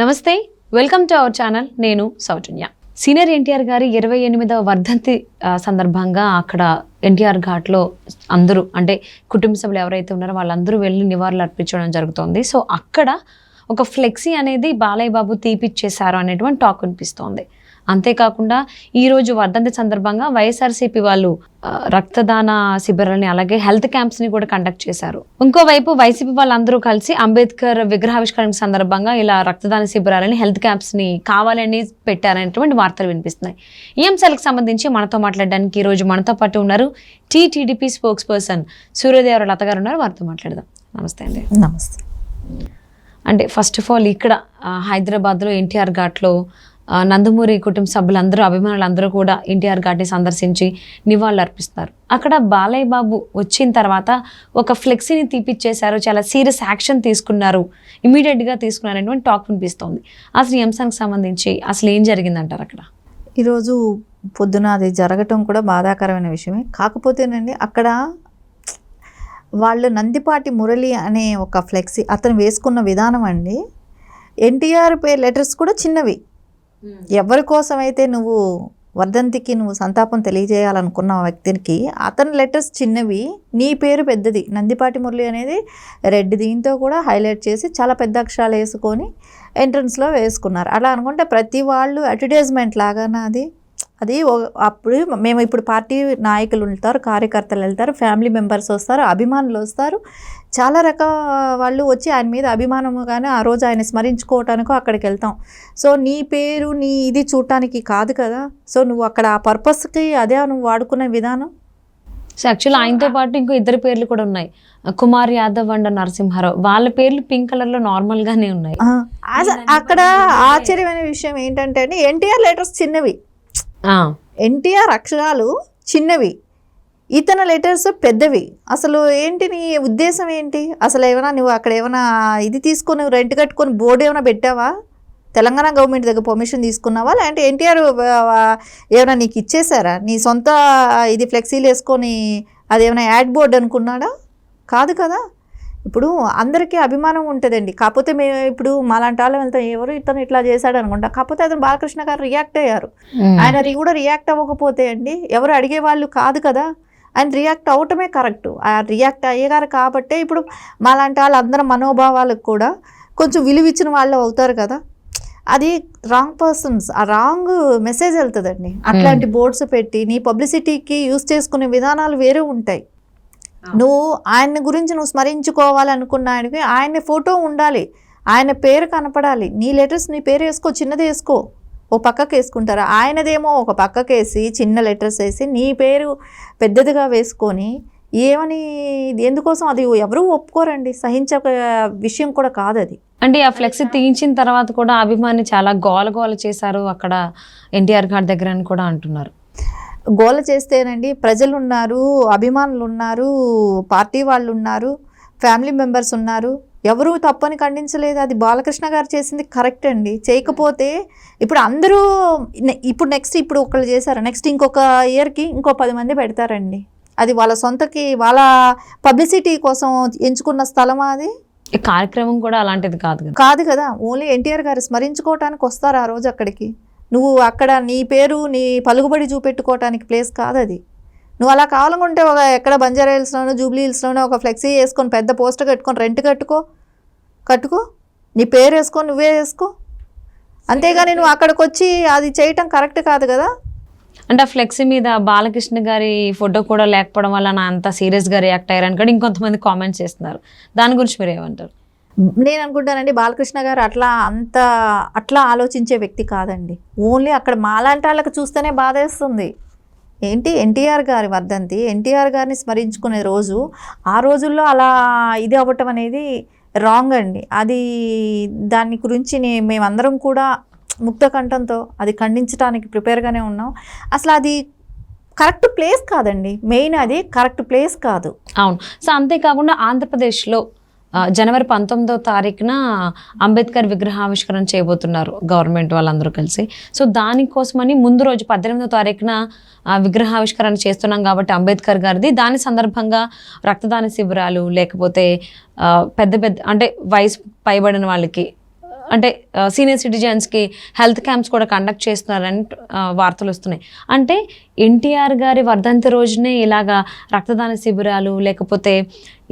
నమస్తే welcome to our channel నేను సౌజన్య. Senior NTR గారి ఇరవై ఎనిమిదవ వర్ధంతి సందర్భంగా అక్కడ ఎన్టీఆర్ ఘాట్లో అందరూ అంటే కుటుంబ సభ్యులు ఎవరైతే ఉన్నారో వాళ్ళందరూ వెళ్ళి నివాళులు అర్పించడం జరుగుతోంది. సో అక్కడ ఒక ఫ్లెక్సీ అనేది బాలయ్య బాబు తీపిచ్చేశారు అనేటువంటి టాక్ వినిపిస్తోంది. అంతేకాకుండా ఈరోజు వర్ధంతి సందర్భంగా వైఎస్ఆర్సీపీ వాళ్ళు రక్తదాన శిబిరాలని అలాగే హెల్త్ క్యాంప్స్ని కూడా కండక్ట్ చేశారు. ఇంకోవైపు వైసీపీ వాళ్ళందరూ కలిసి అంబేద్కర్ విగ్రహావిష్కరణ సందర్భంగా ఇలా రక్తదాన శిబిరాలని హెల్త్ క్యాంప్స్ని కావాలని పెట్టారనేటువంటి వార్తలు వినిపిస్తున్నాయి. ఈ అంశాలకు సంబంధించి మనతో మాట్లాడడానికి ఈ రోజు మనతో పాటు ఉన్నారు TTDP spokesperson Suryadevara Latha గారు ఉన్నారు. వారితో మాట్లాడదాం. నమస్తే అండి. నమస్తే. అంటే ఫస్ట్ ఆఫ్ ఆల్ ఇక్కడ హైదరాబాద్లో ఎన్టీఆర్ ఘాట్లో నందమూరి కుటుంబ సభ్యులందరూ అభిమానులందరూ కూడా ఎన్టీఆర్ ఘాట్ని సందర్శించి నివాళులు అర్పిస్తారు అక్కడ బాలయ్య బాబు వచ్చిన తర్వాత ఒక ఫ్లెక్సీని తీపిచ్చేశారు చాలా సీరియస్ యాక్షన్ తీసుకున్నారు ఇమీడియట్గా తీసుకున్నారు అనేటువంటి టాక్ వినిపిస్తోంది. అసలు ఈ అంశానికి సంబంధించి అసలు ఏం జరిగిందంటారు అక్కడ? ఈరోజు పొద్దున అది జరగటం కూడా బాధాకరమైన విషయమే. కాకపోతేనండి అక్కడ వాళ్ళు నందిపాటి మురళి అనే ఒక ఫ్లెక్సీ అతను వేసుకున్న విధానం అండి ఎన్టీఆర్ పే లెటర్స్ కూడా చిన్నవి. ఎవరి కోసమైతే నువ్వు వర్ధంతికి నువ్వు సంతాపం తెలియజేయాలనుకున్న వ్యక్తికి అతని లెటర్స్ చిన్నవి నీ పేరు పెద్దది. నందిపాటి మురళి అనేది రెడ్ దీంతో కూడా హైలైట్ చేసి చాలా పెద్ద అక్షరాలు వేసుకొని ఎంట్రన్స్లో వేసుకున్నారు. అలా అనుకుంటే ప్రతి వాళ్ళు అడ్వర్టైజ్మెంట్ లాగానే అది? అది అప్పుడు మేము ఇప్పుడు పార్టీ నాయకులు వెళ్తారు కార్యకర్తలు వెళ్తారు ఫ్యామిలీ మెంబర్స్ వస్తారు అభిమానులు వస్తారు చాలా రకాల వాళ్ళు వచ్చి ఆయన మీద అభిమానముగానే ఆ రోజు ఆయన స్మరించుకోవటానికో అక్కడికి వెళ్తాం. సో నీ పేరు నీ ఇది చూడటానికి కాదు కదా? సో నువ్వు అక్కడ ఆ పర్పస్కి అదే నువ్వు వాడుకునే విధానం? సో యాక్చువల్లీ ఆయనతో పాటు ఇంకో ఇద్దరు పేర్లు కూడా ఉన్నాయి. కుమార్ యాదవ్ అండ్ నరసింహారావు. వాళ్ళ పేర్లు పింక్ కలర్లో నార్మల్గానే ఉన్నాయి. ఆ, అస- అక్కడ ఆశ్చర్యమైన విషయం ఏంటంటే ఎన్టీఆర్ లెటర్స్ చిన్నవి. ఎన్టీఆర్ అక్షరాలు చిన్నవి. ఇతన లెటర్స్ పెద్దవి. అసలు ఏంటి నీ ఉద్దేశం ఏంటి? అసలు ఏమైనా నువ్వు అక్కడ ఏమైనా ఇది తీసుకొని రెంట్ కట్టుకొని బోర్డు ఏమైనా పెట్టావా? తెలంగాణ గవర్నమెంట్ దగ్గర పర్మిషన్ తీసుకున్నావా? లేదంటే ఎన్టీఆర్ ఏమైనా నీకు ఇచ్చేసారా నీ సొంత ఇది ఫ్లెక్సీలు వేసుకొని అది ఏమైనా యాడ్ బోర్డు అనుకున్నాడా? కాదు కదా. ఇప్పుడు అందరికీ అభిమానం ఉంటుందండి. కాకపోతే మేము ఇప్పుడు మాలాంటి వాళ్ళం వెళ్తాం ఎవరు ఇతను ఇట్లా చేశాడు అనుకుంటా. కాకపోతే అతను బాలకృష్ణ గారు రియాక్ట్ అయ్యారు. ఆయన కూడా రియాక్ట్ అవ్వకపోతే అండి ఎవరు అడిగే వాళ్ళు కాదు కదా. ఆయన రియాక్ట్ అవటమే కరెక్ట్ ఆ రియాక్ట్ అయ్యేగారు కాబట్టే ఇప్పుడు మాలాంటి వాళ్ళ అందరి మనోభావాలకు కూడా కొంచెం విలువ ఇచ్చిన వాళ్ళు అవుతారు కదా. అది రాంగ్ పర్సన్స్ ఆ రాంగ్ మెసేజ్ వెళ్తుందండి. అట్లాంటి బోర్డ్స్ పెట్టి నీ పబ్లిసిటీకి యూస్ చేసుకునే విధానాలు వేరే ఉంటాయి. నువ్వు ఆయన గురించి నువ్వు స్మరించుకోవాలనుకున్న ఆయనకి ఆయన ఫోటో ఉండాలి. ఆయన పేరు కనపడాలి. నీ లెటర్స్ నీ పేరు వేసుకో చిన్నది వేసుకో. ఓ పక్కకి వేసుకుంటారు ఆయనదేమో ఒక పక్కకి వేసి చిన్న లెటర్స్ వేసి నీ పేరు పెద్దదిగా వేసుకొని ఏమని ఇది? ఎందుకోసం అది? ఎవరూ ఒప్పుకోరండి. సహించక విషయం కూడా కాదు అది అంటే ఆ ఫ్లెక్సీ తీయించిన తర్వాత కూడా అభిమాని చాలా గోల గోల చేశారు అక్కడ ఎన్టీఆర్ ఘాట్ దగ్గర అని కూడా అంటున్నారు. గోల చేస్తేనండి ప్రజలు ఉన్నారు అభిమానులు ఉన్నారు పార్టీ వాళ్ళు ఉన్నారు ఫ్యామిలీ మెంబర్స్ ఉన్నారు. ఎవరు తప్పని ఖండించలేదు. అది బాలకృష్ణ గారు చేసింది కరెక్ట్ అండి. చేయకపోతే ఇప్పుడు అందరూ ఇప్పుడు నెక్స్ట్ ఇప్పుడు ఒకళ్ళు చేశారు? నెక్స్ట్ ఇంకొక ఇయర్కి ఇంకో పది మంది పెడతారండి. అది వాళ్ళ సొంతకి వాళ్ళ పబ్లిసిటీ కోసం ఎంచుకున్న స్థలమా అది? కార్యక్రమం కూడా అలాంటిది కాదు కదా. కాదు కదా. ఓన్లీ ఎన్టీఆర్ గారు స్మరించుకోవటానికి వస్తారు ఆ రోజు అక్కడికి? నువ్వు అక్కడ నీ పేరు నీ పలుకుబడి చూపెట్టుకోవటానికి ప్లేస్ కాదు అది. నువ్వు అలా కావాలనుకుంటే ఒక ఎక్కడ బంజారా హిల్స్లోనో జూబ్లీ హిల్స్లోనో ఒక ఫ్లెక్సీ వేసుకొని పెద్ద పోస్టర్ కట్టుకొని రెంట్ కట్టుకో. కట్టుకో. నీ పేరు వేసుకొని నువ్వే వేసుకో. అంతేగాని నువ్వు అక్కడికి వచ్చి అది చేయటం కరెక్ట్ కాదు కదా? అంటే ఆ ఫ్లెక్సీ మీద బాలకృష్ణ గారి ఫోటో కూడా లేకపోవడం వల్ల నా అంత సీరియస్గా రియాక్ట్ అయ్యారని కూడా ఇంకొంతమంది కామెంట్స్ చేస్తున్నారు. దాని గురించి మీరు ఏమంటారు? నేను అనుకుంటానండి బాలకృష్ణ గారు అట్లా అంత అట్లా ఆలోచించే వ్యక్తి కాదండి. ఓన్లీ అక్కడ మాలాంటి వాళ్ళకి చూస్తేనే బాధేస్తుంది. ఏంటి ఎన్టీఆర్ గారి వర్ధంతి? ఎన్టీఆర్ గారిని స్మరించుకునే రోజు ఆ రోజుల్లో అలా ఇది అవ్వటం అనేది రాంగ్ అండి. అది దాని గురించి మేమందరం కూడా ముక్త కంఠంతో అది ఖండించడానికి ప్రిపేర్గానే ఉన్నాం. అసలు అది కరెక్ట్ ప్లేస్ కాదండి. మెయిన్ అది కరెక్ట్ ప్లేస్ కాదు. అవును. సో అంతేకాకుండా ఆంధ్రప్రదేశ్లో జనవరి పంతొమ్మిదో తారీఖున అంబేద్కర్ విగ్రహావిష్కరణ చేయబోతున్నారు గవర్నమెంట్ వాళ్ళందరూ కలిసి. సో దానికోసమని ముందు రోజు పద్దెనిమిదో తారీఖున విగ్రహావిష్కరణ చేస్తున్నాం కాబట్టి అంబేద్కర్ గారిది. దాని సందర్భంగా రక్తదాన శిబిరాలు లేకపోతే పెద్ద పెద్ద అంటే వయసు పైబడిన వాళ్ళకి అంటే సీనియర్ సిటిజన్స్కి హెల్త్ క్యాంప్స్ కూడా కండక్ట్ చేస్తున్నారని వార్తలు వస్తున్నాయి. అంటే ఎన్టీఆర్ గారి వర్ధంతి రోజునే ఇలాగా రక్తదాన శిబిరాలు లేకపోతే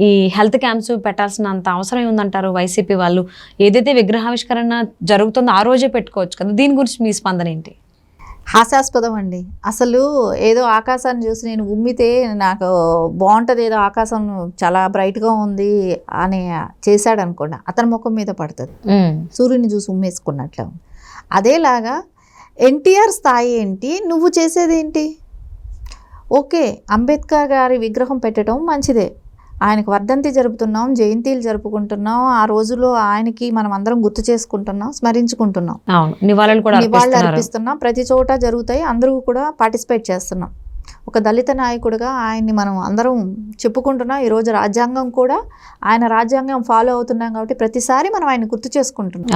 ఈ హెల్త్ క్యాంప్స్ పెట్టాల్సినంత అవసరం ఉందంటారు వైసీపీ వాళ్ళు? ఏదైతే విగ్రహావిష్కరణ జరుగుతుందో ఆ రోజే పెట్టుకోవచ్చు కదా. దీని గురించి మీ స్పందన ఏంటి? హాస్యాస్పదం అండి అసలు ఏదో ఆకాశాన్ని చూసి నేను ఉమ్మితే నాకు బాగుంటుంది ఏదో ఆకాశం చాలా బ్రైట్గా ఉంది అని చేశాడు అనుకోండి అతని ముఖం మీద పడుతుంది. సూర్యుని చూసి ఉమ్మేసుకున్నట్లు. అదేలాగా ఎన్టీఆర్ స్థాయి ఏంటి? నువ్వు చేసేది ఏంటి ఓకే అంబేద్కర్ గారి విగ్రహం పెట్టడం మంచిదే. ఆయనకు వర్ధంతి జరుపుతున్నాం జయంతిలు జరుపుకుంటున్నాం ఆ రోజులో ఆయనకి మనం అందరం గుర్తు చేసుకుంటున్నాం స్మరించుకుంటున్నాం. నివాళులు కూడా నివాళులు అర్పిస్తున్నాం. ప్రతి చోట జరుగుతాయి అందరూ కూడా పార్టిసిపేట్ చేస్తున్నాం. ఒక దళిత నాయకుడిగా ఆయన్ని మనం అందరం చెప్పుకుంటున్నాం. ఈరోజు రాజ్యాంగం కూడా ఆయన రాజ్యాంగం ఫాలో అవుతున్నాం కాబట్టి ప్రతిసారి మనం ఆయన గుర్తు చేసుకుంటున్నాం.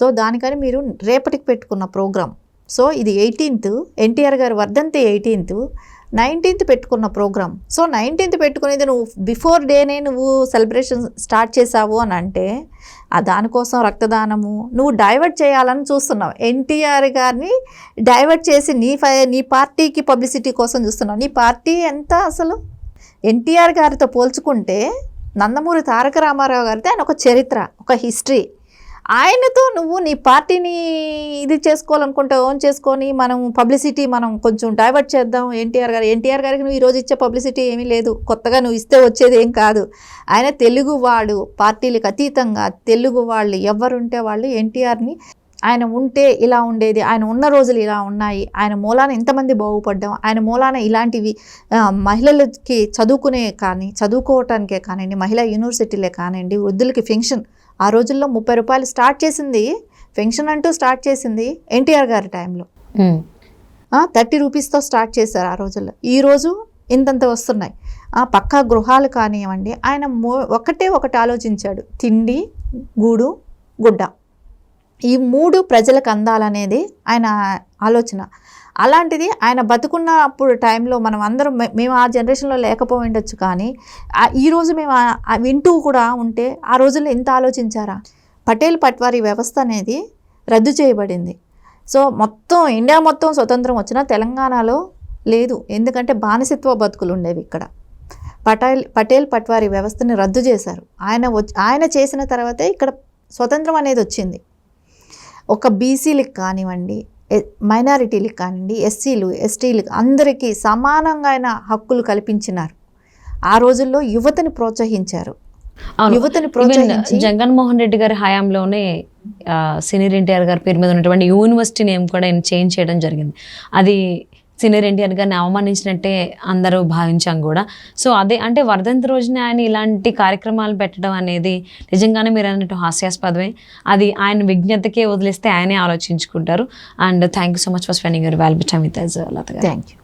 సో దానికని మీరు రేపటికి పెట్టుకున్న ప్రోగ్రామ్ సో ఇది ఎయిటీన్త్ ఎన్టీఆర్ గారి వర్ధంతి ఎయిటీన్త్. నైన్టీన్త్ పెట్టుకున్న ప్రోగ్రామ్. సో నైన్టీన్త్ పెట్టుకునేది నువ్వు బిఫోర్ డేనే నువ్వు సెలబ్రేషన్ స్టార్ట్ చేసావు అని అంటే ఆ దానికోసం రక్తదానము నువ్వు డైవర్ట్ చేయాలని చూస్తున్నావు. ఎన్టీఆర్ గారిని డైవర్ట్ చేసి నీ ఫై నీ పార్టీకి పబ్లిసిటీ కోసం చూస్తున్నావు. నీ పార్టీ ఎంత అసలు? ఎన్టీఆర్ గారితో పోల్చుకుంటే నందమూరి తారక రామారావు గారితో ఆయన ఒక చరిత్ర ఒక హిస్టరీ. ఆయనతో నువ్వు నీ పార్టీని ఇది చేసుకోవాలనుకుంటే ఓన్ చేసుకొని మనం పబ్లిసిటీ మనం కొంచెం డైవర్ట్ చేద్దాం. ఎన్టీఆర్ గారు ఎన్టీఆర్ గారికి నువ్వు ఈరోజు ఇచ్చే పబ్లిసిటీ ఏమీ లేదు. కొత్తగా నువ్వు ఇస్తే వచ్చేది ఏం కాదు. ఆయన తెలుగు వాడు పార్టీలకు అతీతంగా తెలుగు వాళ్ళు ఎవరుంటే వాళ్ళు ఎన్టీఆర్ని ఆయన ఉంటే ఇలా ఉండేది ఆయన ఉన్న రోజులు ఇలా ఉన్నాయి. ఆయన మూలాన ఎంతమంది బాగుపడ్డాం. ఆయన మూలాన ఇలాంటివి మహిళలకి చదువుకునే కానీ చదువుకోవటానికే కానివ్వండి మహిళా యూనివర్సిటీలే కానివ్వండి వృద్ధులకి ఫెన్షన్ ఆ రోజుల్లో ముప్పై రూపాయలు స్టార్ట్ చేసింది ఫెన్షన్ అంటూ స్టార్ట్ చేసింది ఎన్టీఆర్ గారి టైంలో. థర్టీ రూపీస్తో స్టార్ట్ చేశారు ఆ రోజుల్లో. ఈరోజు ఇంతంత వస్తున్నాయి. ఆ పక్కా గృహాలు కానివ్వండి ఆయన ఒకటే ఒకటి ఆలోచించాడు. తిండి గూడు గుడ్డ. ఈ మూడు ప్రజలకు అందాలనేది ఆయన ఆలోచన. అలాంటిది ఆయన బతుకున్న అప్పుడు టైంలో మనం అందరం మేము ఆ జనరేషన్లో లేకపోయి ఉండొచ్చు కానీ ఈరోజు మేము వింటూ కూడా ఉంటే ఆ రోజుల్లో ఎంత ఆలోచించారా? పటేల్ పట్వారీ వ్యవస్థ అనేది రద్దు చేయబడింది. సో మొత్తం ఇండియా మొత్తం స్వతంత్రం వచ్చినా తెలంగాణలో లేదు. ఎందుకంటే బానిసత్వ బతుకులు ఉండేవి ఇక్కడ. పటేల్ పటేల్ పట్వారీ వ్యవస్థని రద్దు చేశారు. ఆయన వచ్చి ఆయన చేసిన తర్వాతే ఇక్కడ స్వతంత్రం అనేది వచ్చింది. ఒక బీసీలకు కానివ్వండి మైనారిటీలకు కానివ్వండి ఎస్సీలు ఎస్టీలు అందరికీ సమానంగా హక్కులు కల్పించినారు. ఆ రోజుల్లో యువతని ప్రోత్సహించారు. యువతని ప్రోత్సహించి జగన్మోహన్ రెడ్డి గారి హయాంలోనే ఆ, సీనియర్ ఎన్టీఆర్ గారి పేరు మీద ఉన్నటువంటి యూనివర్సిటీ నేమ్ కూడా ఆయన చేంజ్ చేయడం జరిగింది. అది సీనియర్ ఎన్టీఆర్ గారిని అవమానించినట్టే అందరూ భావించాం కూడా. సో అదే అంటే వర్ధంతి రోజున ఆయన ఇలాంటి కార్యక్రమాలు పెట్టడం అనేది నిజంగానే మీరు అన్నట్టు హాస్యాస్పదమే. అది ఆయన విజ్ఞతకే వదిలేస్తే ఆయనే ఆలోచించుకుంటారు. And thank you so much for spending your valuable time with Latha thank you